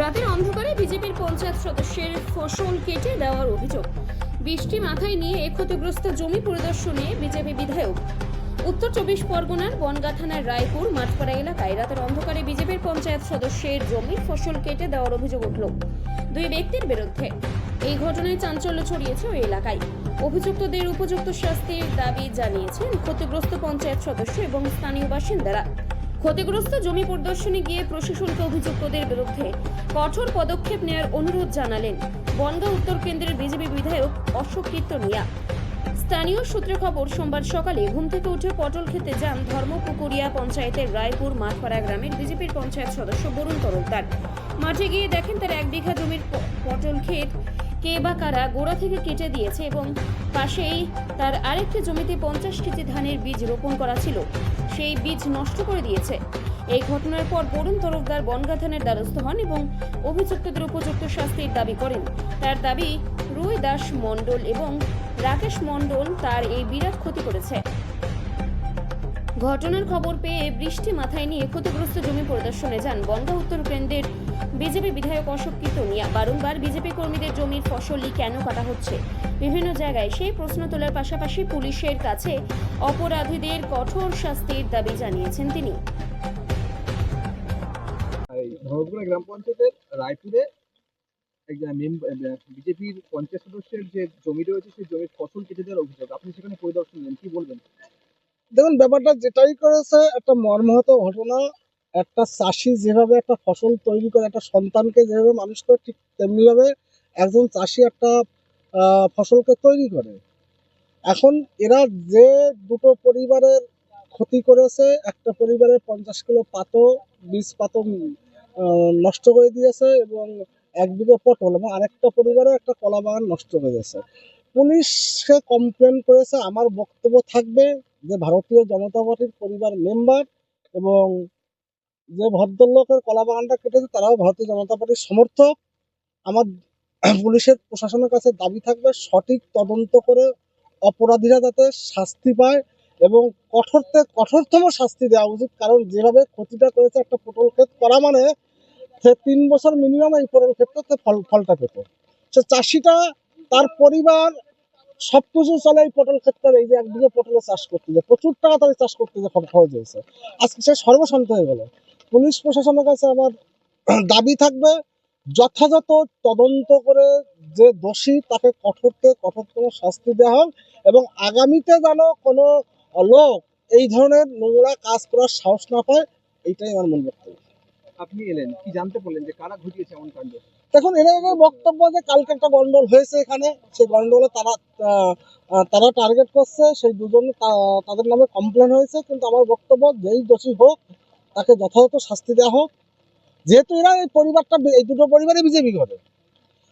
রাতের অন্ধকারে বিজেপির পঞ্চায়েত সদস্যের ফসল কেটে দেওয়ার অভিযোগ। বৃষ্টি মাথায় নিয়ে ক্ষতিগ্রস্ত জমি পরিদর্শনে বিজেপি বিধায়ক। উত্তর চব্বিশ পরগনার বনগা থানার রায়পুর মাঠপাড়া এলাকায় রাতের অন্ধকারে বিজেপির পঞ্চায়েত সদস্যের জমির ফসল কেটে দেওয়ার অভিযোগ উঠল। দুই ব্যক্তির বিরুদ্ধে। এই ঘটনায় চাঞ্চল্য ছড়িয়েছে ওই এলাকায়। অভিযুক্তদের উপযুক্ত শাস্তির দাবি জানিয়েছেন ক্ষতিগ্রস্ত পঞ্চায়েত সদস্য এবং স্থানীয় বাসিন্দারা। ক্ষতিগ্রস্ত জমি পরিদর্শনে গিয়ে প্রশাসনকে অভিযুক্তদের বিরুদ্ধে কঠোর পদক্ষেপ নেওয়ার অনুরোধ জানালেন বনগাঁ উত্তর কেন্দ্রের বিজেপি বিধায়ক অশোক কীর্তনিয়া। স্থানীয় সূত্রে খবর, সোমবার সকালে ঘুম থেকে উঠে পটল খেতে যান ধর্মপুকুরিয়া পঞ্চায়েতের রায়পুর মাঠপাড়া গ্রামের বিজেপির পঞ্চায়েত সদস্য বরুণ তরফদার। মাঠে গিয়ে দেখেন তার এক বিঘা জমির পটল ক্ষেত কে বা কারা গোড়া থেকে কেটে দিয়েছে এবং পাশেই তার আরেকটি জমিতে পঞ্চাশ কেজি ধানের বীজ রোপণ করা ছিল, সেই বীজ নষ্ট করে দিয়েছে। এই ঘটনার পর বরুণ তরফদার বনগা থানার দ্বারস্থ হন এবং অভিযুক্তদের উপযুক্ত শাস্তির দাবি করেন। তার দাবি, রুই দাস মণ্ডল এবং রাকেশ মণ্ডল তার এই বিরাট ক্ষতি করেছে। ঘটনার খবর পেয়ে বৃষ্টি মাথায় নিয়ে ক্ষতিগ্রস্ত জমি পরিদর্শনে যান বনগাঁ উত্তর কেন্দ্রের বিজেপি বিধায়ক অশোক কীর্তনিয়া বারংবার বিজেপি কর্মীদের জমির ফসলই কেন কাটা হচ্ছে? বিভিন্ন জায়গায় সেই প্রশ্ন তোলার পাশাপাশি পুলিশের কাছে অপরাধীদের কঠোর শাস্তির দাবি জানিয়েছেন তিনি। ধর্মপুরা গ্রাম পঞ্চায়েতের রায়পুরে একজন বিজেপির পঞ্চায়েত সদস্যের যে জমি রয়েছে সেই জমির ফসল কেটে দেওয়ার অভিযোগ। আপনি সেখানে পরিদর্শন নেন কি বলবেন? দেখুন ব্যাপারটা যেটাই করেছে একটা মর্মাহত ঘটনা। একটা চাষি যেভাবে একটা ফসল তৈরি করে, একটা সন্তানকে যেভাবে মানুষ করে, ঠিক তেমনিভাবে একজন চাষি একটা ফসলকে তৈরি করে। এখন এরা যে দুটো পরিবারের ক্ষতি করেছে, একটা পরিবারের পঞ্চাশ কিলো পাতো বীজ পাতো নষ্ট করে দিয়েছে এবং এক বিঘে পটল এবং আরেকটা পরিবারে একটা কলা বাগান নষ্ট হয়ে গেছে পুলিশকে কমপ্লেন করেছে, আমার বক্তব্য থাকবে যে ভারতীয় জনতা পার্টির পরিবার মেম্বার এবং যে ভদ্রলোকের কলা বাগানটা কেটেছে, তারাও ভারতীয় জনতা পার্টির সমর্থক। আমার পুলিশের প্রশাসনের কাছে দাবি থাকবে, সঠিক তদন্ত করে অপরাধীরা যাতে শাস্তি পায় এবং কঠোরতে, কঠোরতম শাস্তি দেওয়া উচিত। কারণ যেভাবে ক্ষতিটা করেছে একটা পটল ক্ষেত করা মানে সে তিন বছর মিনিমাম এই পটল ক্ষেত্রে ফল, ফলটা পেত। সে চাষিটা, তার পরিবার, সবকিছু চলে এই পটল ক্ষেত্রে এই যে একদিকে পটলের চাষ করতে যায়, প্রচুর টাকা তাদের চাষ করতে যে খরচ হয়েছে। আজকে সে সর্বশান্ত হয়ে গেল। পুলিশ প্রশাসনের কাছে আমার দাবি থাকবে যথাযথ তদন্ত করে যে দোষী তাকে কঠোরতে কঠোরতম শাস্তি দেওয়া হোক এবং আগামীতে যেন কোনো লোক এই ধরনের নোংরা কাজ করার সাহস না পায় এইটাই আমার মূল বক্তব্য। আপনি এলেন কি জানতে পারলেন যে কারা ঘটিয়েছে এমন কাণ্ড? দেখুন এরা এদের বক্তব্য যে কালকে একটা গন্ডগোল হয়েছে এখানে সেই গন্ডগোলে তারা তারা টার্গেট করছে সেই দুজন তাদের নামে কমপ্লেন হয়েছে কিন্তু আমার বক্তব্য যেই দোষী হোক তাকে যথাযথ শাস্তি দেওয়া হোক। যেহেতু এরা এই পরিবারটা, এই দুটো পরিবারই বিজেপি করে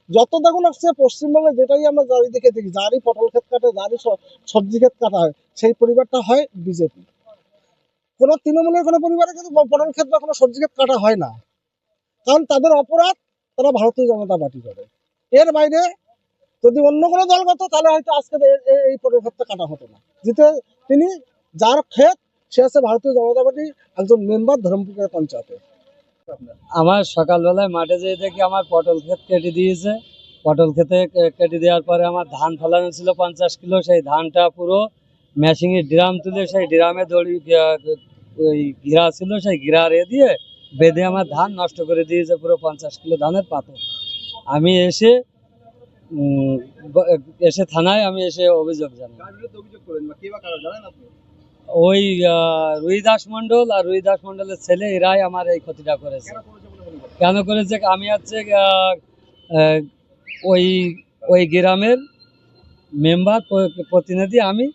যত দেখুন আসছে পশ্চিমবঙ্গে যেটাই আমরা যারি দেখে দেখি যারই পটল ক্ষেত কাটে, যারই সবজি ক্ষেত কাটা হয়, সেই পরিবারটা হয় বিজেপি। কোনো তৃণমূলের কোনো পরিবারে কিন্তু পটল ক্ষেত বা কোনো সবজি ক্ষেত কাটা হয় না। কারণ তাদের অপরাধ, তারা ভারতীয় জনতা পার্টি করে। এর বাইরে যদি অন্য কোনো দল করতো, তাহলে হয়তো আজকে এই এই পদক্ষেপটা কাটা হতো না। যেতে তিনি যার ক্ষেত সে আছে ভারতীয় জনতা পার্টি একজন মেম্বার ধরমপুরের পঞ্চায়েতে। আমার সকালবেলায় মাঠে যেয়ে দেখি আমার পটল ক্ষেত কেটে দিয়েছে। পটল ক্ষেতে কেটে দেওয়ার পরে আমার ধান ফলানো ছিল পঞ্চাশ কিলো সেই ধানটা পুরো মেশিনের ড্রাম তুলে সেই ড্রামে দড়ি ওই ঘিরা ছিল সেই ঘিরা রে দিয়ে বেঁধে আমার ধান নষ্ট করে দিয়েছে পুরো পঞ্চাশ কিলো ধানের পাতো। আমি এসে উম, এসে থানায় আমি এসে অভিযোগ জানাই। ওই রুইদাস মণ্ডল আর রুইদাস মণ্ডলের ছেলে এরাই আমার এই ক্ষতিটা করেছে। কেন করেছে? আমি হচ্ছে ওই ওই গ্রামের মেম্বার প্রতিনিধি আমি।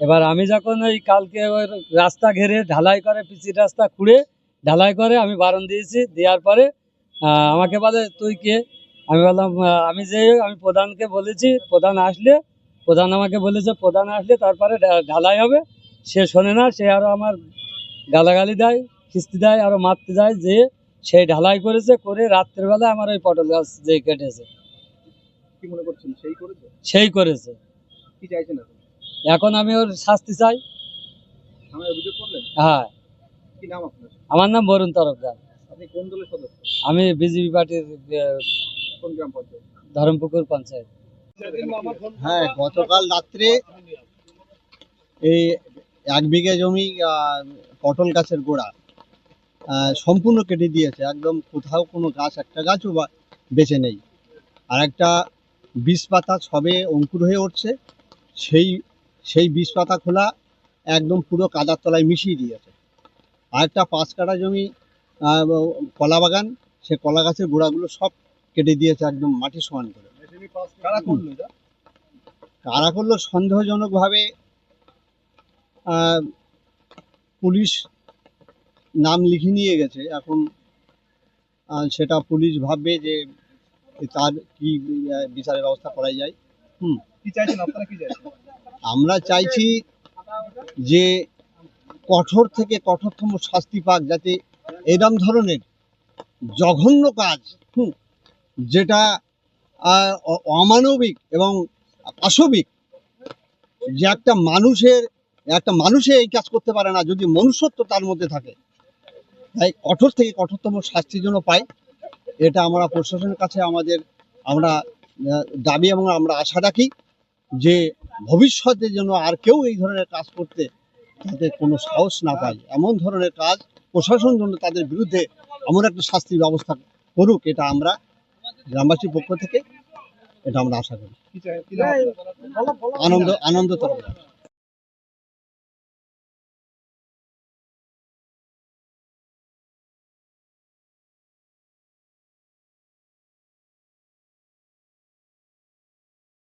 এবার আমি যখন ওই কালকে ওই রাস্তা ঘেরে ঢালাই করে পিচি রাস্তা খুঁড়ে ঢালাই করে আমি বারণ দিয়েছি, দেওয়ার পরে আমাকে বলে, তুই কে? আমি বললাম আমি যে, আমি প্রধানকে বলেছি, প্রধান আসলে, প্রধান আমাকে বলেছে, প্রধান আসলে তারপরে ঢালাই হবে। সে শোনে না সে আরও আমার গালাগালি দেয় খিস্তি দেয় আরও মারতে যায় যে সেই ঢালাই করেছে করে রাত্রেবেলা আমার ওই পটল গাছ যে কেটেছে। কি মনে করছেন সেই করেছে? সেই করেছে। কি চাইছেন এখন? আমি ওর শাস্তি চাই। থানায় অভিযোগ করলেন? হ্যাঁ। কি নাম আপনার? আমার নাম বরুণ তরফদার আপনি আপনি কোন দলের সদস্য? আমি বিজেপি পার্টির আহ, কোন গ্রাম পঞ্চায়েত? ধরমপুকুর পঞ্চায়েত। হ্যাঁ গতকাল রাত্রে এই এক বিঘে জমি পটল গাছের গোড়া সম্পূর্ণ কেটে দিয়েছে। একদম কোথাও কোনো গাছ একটা গাছও বা বেঁচে নেই। আর একটা বীজ পাতা সবে অঙ্কুর হয়ে উঠছে সেই সেই বীজ পাতা খোলা একদম পুরো কাদার তলায় মিশিয়ে দিয়েছে। আর একটা পাঁচ কাটা জমি কলা বাগান সে কলা গাছের গোড়াগুলো সব কেটে দিয়েছে একদম মাটি সমান করে। কারা করল কারা করল? সন্দেহজনকভাবে পুলিশ নাম লিখে নিয়ে গেছে। এখন সেটা পুলিশ ভাববে যে তার কি বিচারের ব্যবস্থা করা যায়। কি চাইছেন আপনারা কি চাইছেন? আমরা চাইছি যে কঠোর থেকে কঠোরতম শাস্তি পাক যাতে এরম ধরনের জঘন্য কাজ হুম, যেটা অমানবিক এবং পাশবিক যে একটা মানুষের একটা মানুষে এই কাজ করতে পারে না যদি মনুষ্যত্ব তার মধ্যে থাকে। তাই কঠোর থেকে কঠোরতম শাস্তি যেন পাই এটা আমরা প্রশাসনের কাছে আমাদের আমরা দাবি এবং আমরা আশা রাখি যে ভবিষ্যতে যেন আর কেউ এই ধরনের কাজ করতে তাদের কোনো সাহস না পায়। এমন ধরনের কাজ প্রশাসন জন্য তাদের বিরুদ্ধে এমন একটা শাস্তির ব্যবস্থা করুক এটা আমরা গ্রামবাসীর পক্ষ থেকে এটা আমরা আশা করি? আনন্দ আনন্দ তরফ